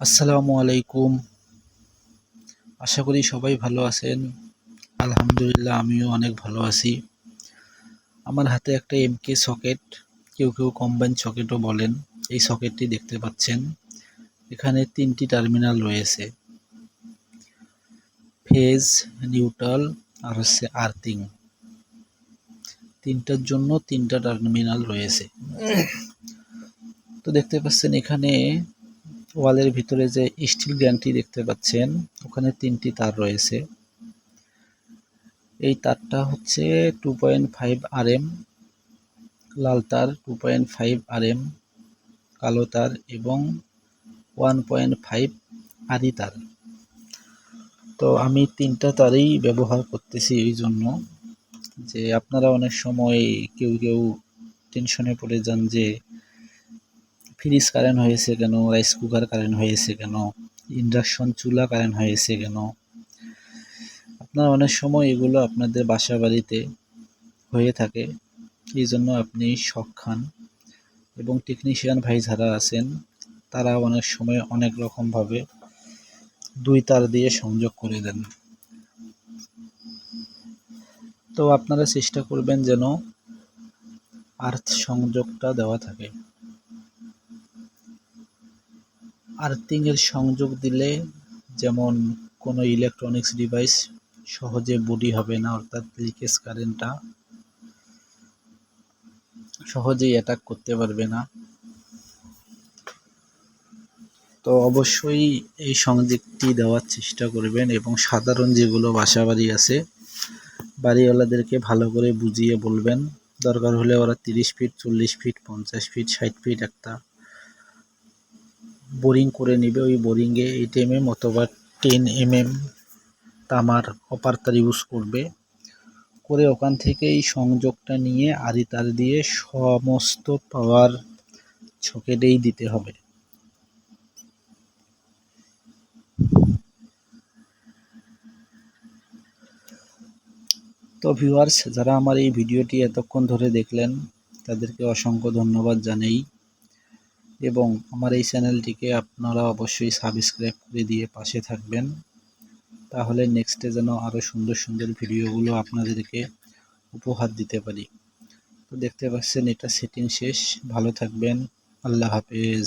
আসসালামু আলাইকুম। আশা করি সবাই ভালো আছেন। আলহামদুলিল্লাহ, আমিও অনেক ভালো আছি। আমার হাতে একটা এমকে সকেট কেউ কেউ কম্বাইন সকেটও বলেন। এই সকেটটি দেখতে পাচ্ছেন। এখানে তিনটি টার্মিনাল রয়েছে। ফেজ নিউট্রাল আর হচ্ছে আর্থিং তিনটার জন্য তিনটা টার্মিনাল রয়েছে। তো দেখতে পাচ্ছেন এখানে ওয়ালের ভিতরে যে স্টিল গ্যাংটি দেখতে পাচ্ছেন, ওখানে তিনটি তার রয়েছে। এই তারটা হচ্ছে two point five R M লাল তার two point five R M কালো তার এবং ওয়ান পয়েন্ট ফাইভ আদি তার। তো আমি তিনটা তারই ব্যবহার করতেছি এই জন্য যে আপনারা অনেক সময় কেউ কেউ টেনশনে পড়ে যান যে ফ্রিজ কারেন্ট হয়েছে কেন? রাইস কুকার কারেন্ট হয়েছে কেন? ইন্ডাকশন চুলা কারেন্ট হয়েছে কেন? আপনার অনেক সময় এগুলো আপনাদের বাসা বাড়িতে হয়ে থাকে। এই জন্য আপনি শখ খান এবং টেকনিশিয়ান ভাই যারা আছেন, তারা অনেক সময় অনেক রকমভাবে দুই তার দিয়ে সংযোগ করে দেন। তো আপনারা চেষ্টা করবেন যেন আর্থ সংযোগটা দেওয়া থাকে। আর্থিংয়ের সংযোগ দিলে যেমন কোনো ইলেকট্রনিক্স ডিভাইস সহজে বডি হবে না, অর্থাৎ লিকেজ কারেন্টটা সহজেই অ্যাটাক করতে পারবে না। তো অবশ্যই এই সংযোগটি দেওয়ার চেষ্টা করবেন এবং সাধারণ যেগুলো বাসা বাড়ি আছে, বাড়িওয়ালাদেরকে ভালো করে বুঝিয়ে বলবেন। দরকার হলে ওরা তিরিশ ফিট চল্লিশ ফিট পঞ্চাশ ফিট ষাট ফিট একটা বোরিং করে নেবে ওই বোরিংয়ে এইট এম এম অথবা টেন এম এম তামার কপার তার ইউজ করবে। করে ওখান থেকে এই সংযোগটা নিয়ে আড়ি তার দিয়ে সমস্ত পাওয়ার ছকেটেই দিতে হবে। তো ভিউয়ার্স যারা আমার এই ভিডিওটি এতক্ষণ ধরে দেখলেন, তাদেরকে অসংখ্য ধন্যবাদ জানাই। এবং আমার এই চ্যানেলটিকে আপনারা অবশ্যই সাবস্ক্রাইব করে দিয়ে পাশে থাকবেন। তাহলে নেক্সটে যেন আরও সুন্দর সুন্দর ভিডিওগুলো আপনাদেরকে উপহার দিতে পারি। তো দেখতে পাচ্ছেন, এটা সেটিং শেষ। ভালো থাকবেন। আল্লাহ হাফেজ।